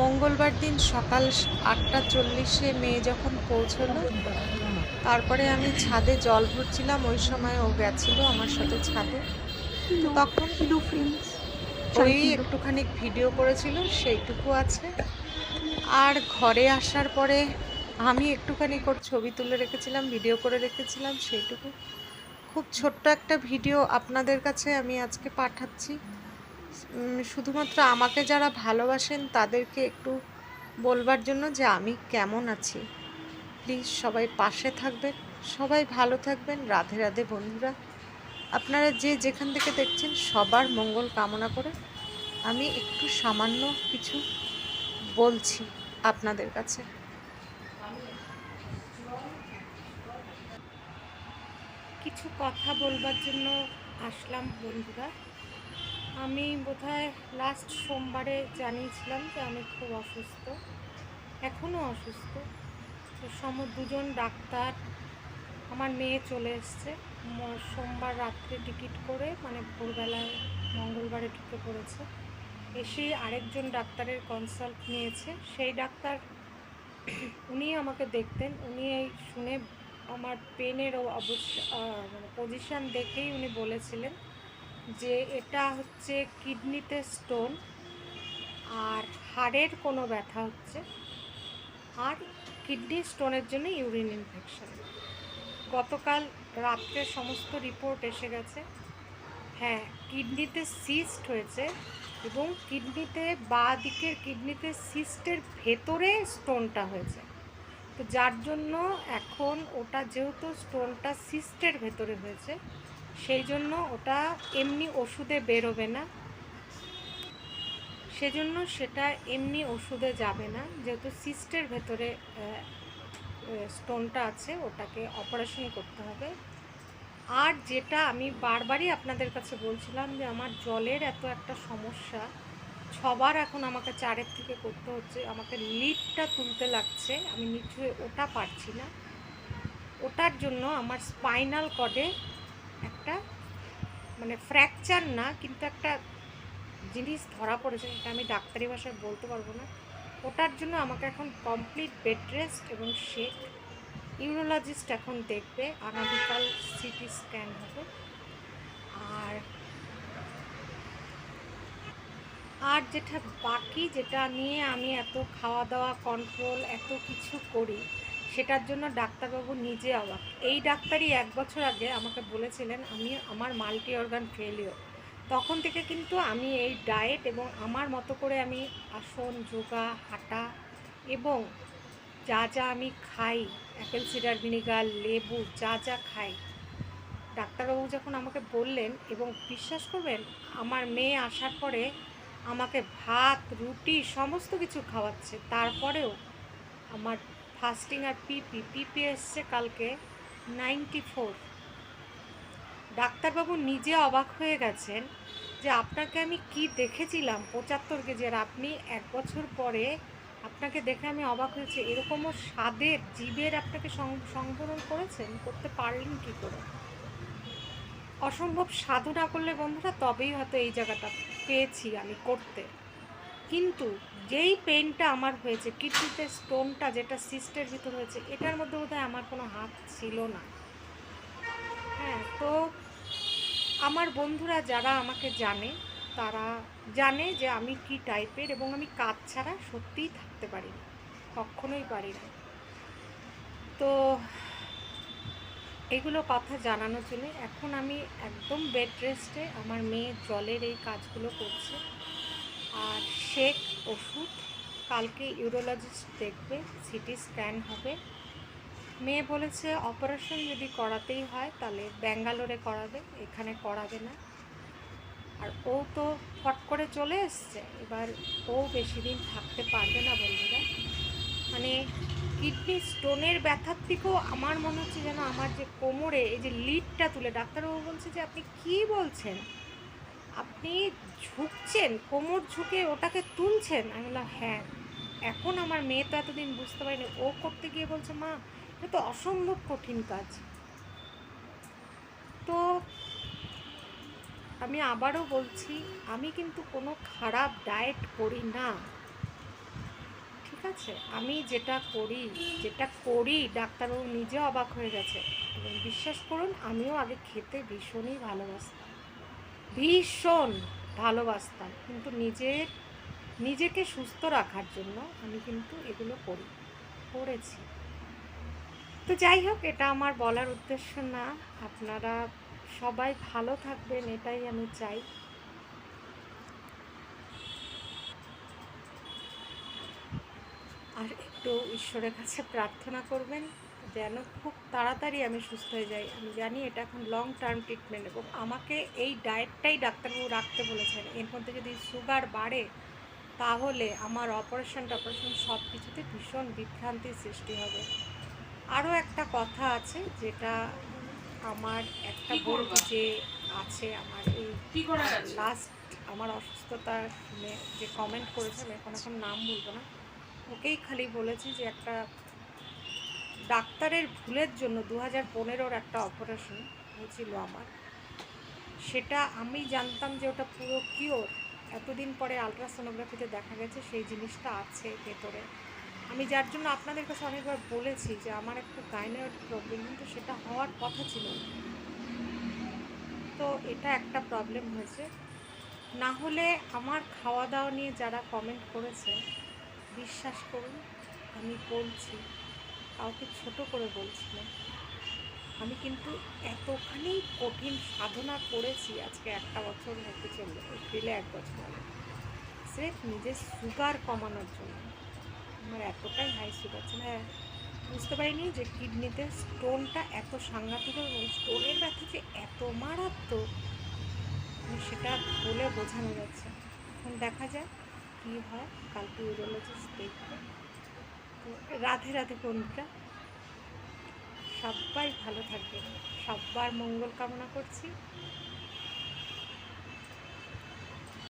মঙ্গলবার দিন সকাল আটটা চল্লিশে মেয়ে যখন পৌঁছলো তারপরে আমি ছাদে জল ভরছিলাম ওই সময় ও গেছিল আমার সাথে ছাদে। তখন ওই একটুখানি ভিডিও করেছিল সেইটুকু আছে। আর ঘরে আসার পরে আমি একটুখানি করে ছবি তুলে রেখেছিলাম ভিডিও করে রেখেছিলাম সেইটুকু। খুব ছোট্ট একটা ভিডিও আপনাদের কাছে আমি আজকে পাঠাচ্ছি। শুধুমাত্র আমাকে যারা ভালোবাসেন তাদেরকে একটু বলবার জন্য যে আমি কেমন আছি। প্লিজ সবাই পাশে থাকবেন, সবাই ভালো থাকবেন। রাধে রাধে বন্ধুরা, আপনারা যে যেখান থেকে দেখছেন সবার মঙ্গল কামনা করে আমি একটু সামান্য কিছু বলছি আপনাদের কাছে। কিছু কথা বলবার জন্য আসলাম বন্ধুরা। আমি বোধহয় লাস্ট সোমবারে জানিয়েছিলাম যে আমি খুব অসুস্থ এখনও অসুস্থ। সম দুজন ডাক্তার আমার মেয়ে চলে এসছে। সোমবার রাত্রে টিকিট করে মানে ভোরবেলায় মঙ্গলবারে ঢুকে পড়েছে। এসে আরেকজন ডাক্তারের কনসাল্ট নিয়েছে। সেই ডাক্তার উনি আমাকে দেখতেন। উনি এই শুনে আমার পেনের অবস্থা পজিশান দেখেই উনি বলেছিলেন যে এটা হচ্ছে কিডনিতে স্টোন আর হাড়ের কোনো ব্যথা হচ্ছে, আর কিডনি স্টোনের জন্য ইউরিন ইনফেকশন গতকাল রাত্রে সমস্ত রিপোর্ট এসে গেছে। হ্যাঁ কিডনিতে সিস্ট হয়েছে এবং কিডনিতে বাঁ দিকের কিডনিতে সিস্টের ভেতরে স্টোনটা হয়েছে। তো যার জন্য এখন ওটা যেহেতু স্টোনটা সিস্টের ভেতরে হয়েছে সেই জন্য ওটা এমনি ওষুধে বেরোবে না। সেজন্য সেটা এমনি ওষুধে যাবে না। যেহেতু সিস্টের ভেতরে স্টোনটা আছে, ওটাকে অপারেশন করতে হবে। আর যেটা আমি বারবারই আপনাদের কাছে বলছিলাম যে আমার জলের এত একটা সমস্যা, ছবার এখন আমাকে চারের থেকে করতে হচ্ছে, আমাকে লিডটা তুলতে লাগছে, আমি নিচু ওটা পারছি না। ওটার জন্য আমার স্পাইনাল কর্ডে একটা মানে ফ্র্যাকচার না, কিন্তু একটা জিনিস ধরা পড়েছে এটা আমি ডাক্তারি ভাষায় বলতে পারব না। ওটার জন্য আমাকে এখন কমপ্লিট বেড রেস্ট এবং শেক ইউরোলজিস্ট এখন দেখবে, আগামীকাল সিটি স্ক্যান হবে। আর আর যেটা বাকি, যেটা নিয়ে আমি এত খাওয়া দাওয়া কন্ট্রোল এত কিছু করি সেটার জন্য ডাক্তারবাবু নিজে অবাক। এই ডাক্তারই এক বছর আগে আমাকে বলেছিলেন, আমি, আমার মাল্টি অর্গান ফেলিওর তখন থেকে কিন্তু আমি এই ডায়েট এবং আমার মতো করে আমি আসন, যোগা, হাঁটা এবং যা যা আমি খাই, অ্যাপেল সিডার ভিনিগার, লেবু, যা যা খাই, ডাক্তারবাবু যখন আমাকে বললেন এবং বিশ্বাস করবেন, আমার মেয়ে আসার পরে আমাকে ভাত, রুটি, সমস্ত কিছু খাওয়াচ্ছে। তারপরেও আমার ফাস্টিং আর পিপি পিপি এসছে কালকে নাইনটি ফোর। ডাক্তারবাবু নিজে অবাক হয়ে গেছেন যে আপনাকে আমি কি দেখেছিলাম পঁচাত্তর কেজি, আর আপনি এক বছর পরে আপনাকে দেখে আমি অবাক হয়েছি। এরকমও স্বাদের জীবের আপনাকে সংবরণ করেছেন? করতে পারলেন কি করে? অসম্ভব সাধু না করলে বন্ধুরা, তবেই হয়তো এই জায়গাটা পেয়েছি আমি করতে। কিন্তু যেই পেনটা আমার হয়েছে, কিডনিতে স্টোনটা যেটা সিস্টের ভিতর হয়েছে, এটার মধ্যে বোধহয় আমার কোনো হাত ছিল না। হ্যাঁ তো আমার বন্ধুরা যারা আমাকে জানে, তারা জানে যে আমি কি টাইপের এবং আমি কাজ ছাড়া সত্যিই থাকতে পারি না কখনোই পারি না তো এগুলো কথা জানানোর জন্য এখন আমি একদম বেড রেস্টে আমার মেয়ে জলের এই কাজগুলো করছে। আর শেক ওষুধ, কালকে ইউরোলজিস্ট দেখবে, সিটি স্ক্যান হবে। মেয়ে বলেছে, অপারেশন যদি করাতেই হয়, তাহলে ব্যাঙ্গালোরে করাবে, এখানে করাবে না। আর ও তো ফট করে চলে এসছে। এবার ও বেশি দিন থাকতে পারবে না, বন্ধুরা। মানে কিডনি স্টোনের ব্যথার থেকেও আমার মনে হচ্ছে যেন আমার যে কোমরে, এই যে লিডটা তুলে, ডাক্তারবাবু বলছে যে, আপনি কি বলছেন? আপনি ঝুঁকছেন, কোমর ঝুঁকে ওটাকে তুলছেন? আমি বললাম হ্যাঁ এখন আমার মেয়ে তো এতদিন বুঝতে পারিনি। ও করতে গিয়ে বলছে, মা, এটা তো অসম্ভব কঠিন কাজ। তো আমি আবারও বলছি, আমি কিন্তু কোনো খারাপ ডায়েট করি না। ঠিক আছে? আমি যেটা করি যেটা করি, ডাক্তারবাবু নিজে অবাক হয়ে গেছে। এবং বিশ্বাস করুন, আমিও আগে খেতে ভীষণই ভালোবাসতাম। ভীষণ ভালোবাসতাম। কিন্তু নিজের, নিজেকে সুস্থ রাখার জন্য আমি কিন্তু এগুলো করি, করেছি। তো যাই হোক, এটা আমার বলার উদ্দেশ্য না। আপনারা সবাই ভালো থাকবেন, এটাই আমি চাই। আর একটু ঈশ্বরের কাছে প্রার্থনা করবেন। যেন খুব তাড়াতাড়ি আমি সুস্থ হয়ে যাই। আমি জানি এটা এখন লং টার্ম ট্রিটমেন্ট এবং আমাকে এই ডায়েটটাই ডাক্তারবাবু রাখতে বলেছেন। এর মধ্যে যদি সুগার বাড়ে তাহলে আমার অপারেশন টপারেশন সব কিছুতে ভীষণ বিভ্রান্তির সৃষ্টি হবে। আরও একটা কথা আছে যেটা আমার একটা করবা? যে আছে আমার এই কি করা লাস্ট আমার অসুস্থতা শুনে যে কমেন্ট করেছে আমি এখন এখন নাম বলব না। ওকেই খালি বলেছি যে একটা ডাক্তারের ভুলের জন্য দু হাজার পনেরোর একটা অপারেশন হয়েছিল আমার। সেটা আমি জানতাম যে ওটা পুরো কিওর এতদিন পরে আলট্রাসোনোগ্রাফিতে দেখা গেছে সেই জিনিসটা আছে ভেতরে। আমি যার জন্য আপনাদের কাছে অনেকবার বলেছি যে আমার একটু গাইনের প্রবলেম কিন্তু সেটা হওয়ার কথা ছিল তো এটা একটা প্রবলেম হয়েছে। না হলে আমার খাওয়া দাওয়া নিয়ে যারা কমেন্ট করেছে, বিশ্বাস করুন, আমি বলছি কাউকে ছোট করে বলছি না। আমি কিন্তু এতখানি কঠিন সাধনা করেছি আজকে একটা বছর হতে চলবে এপ্রিলে এক বছর হবে স্রেফ নিজের সুগার কমানোর জন্য। আমার এতটাই হাই সুগার ছিল বুঝতে পারিনি যে কিডনিতে স্টোনটা এত সাংঘাতিক এবং স্টোনের ব্যথা যে এত মারাত্মক সেটা বলে বোঝানো যাচ্ছে এখন দেখা যাক কী হয়, কালকে ইউরোলজিস্ট দেখবে। রাধে রাধে বন্ধুরা। সবাই ভালো থাকবে সব্বার মঙ্গল কামনা করছি।